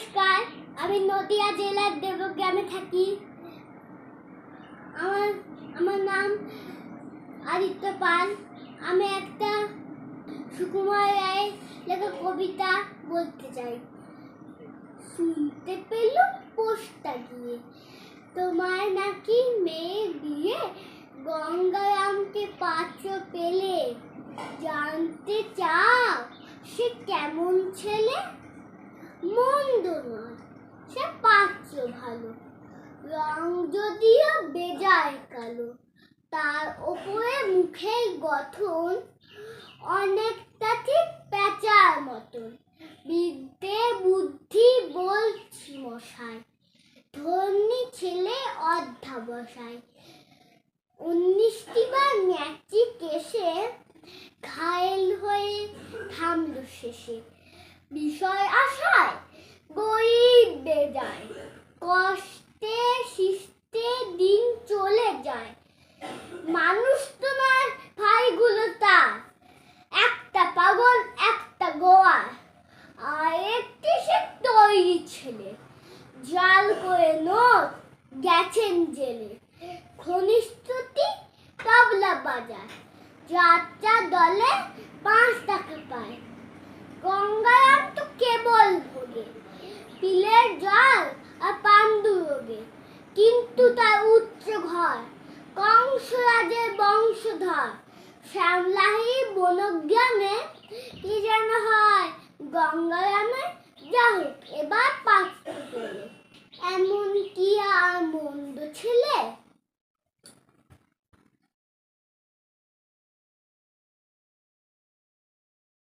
নমস্কার, আমি নদিয়া জেলার দেবগ্রামে থাকি। আমার আমার নাম আদিত্য পাল। আমি একটা সুকুমার রায়ের লেখা কবিতা বলতে চাই। শুনতে পেলুম পোস্টটা গিয়ে তোমার নাকি মেয়ে বিয়ে গঙ্গারামকে পাত্র পেলে? জানতে চাও, সে কেমন ছেলে? মন্দ নয়, সে পাত্র ভালো। রং যদিও বেজায় কালো, তার ওপরে মুখের গঠন অনেকটা ঠিক পেঁচার মতন। বিদ্যে বুদ্ধি বলছি মশাই ধন্যী ছেলে অধ্যাবসায়। উনিশটি বার ন্যাচি কেসে ঘায়েল হয়ে থামল শেষে। বিষয় গরিব বেজায় কষ্টে শিষ্টে দিন চলে যায়। মানুষ তোমার ভাইগুলো তার। একটা পাগল, একটা গোয়ার আর একটি সে তৈরি ছেলে। জাল করে নোট গেছেন জেলে। ঘনিষ্ঠতি তবলা বাজার। যাত্রা দলে পাঁচ টাকা পায়। পিলের জল আর পান্ডু রোগে কিন্তু তার উচ্চ ঘর, কংসরাজের বংশধর। শ্যামলাহি বনগ্রামে কি যেন হয়, গঙ্গারামে যা হোক, এবার পাঁচটা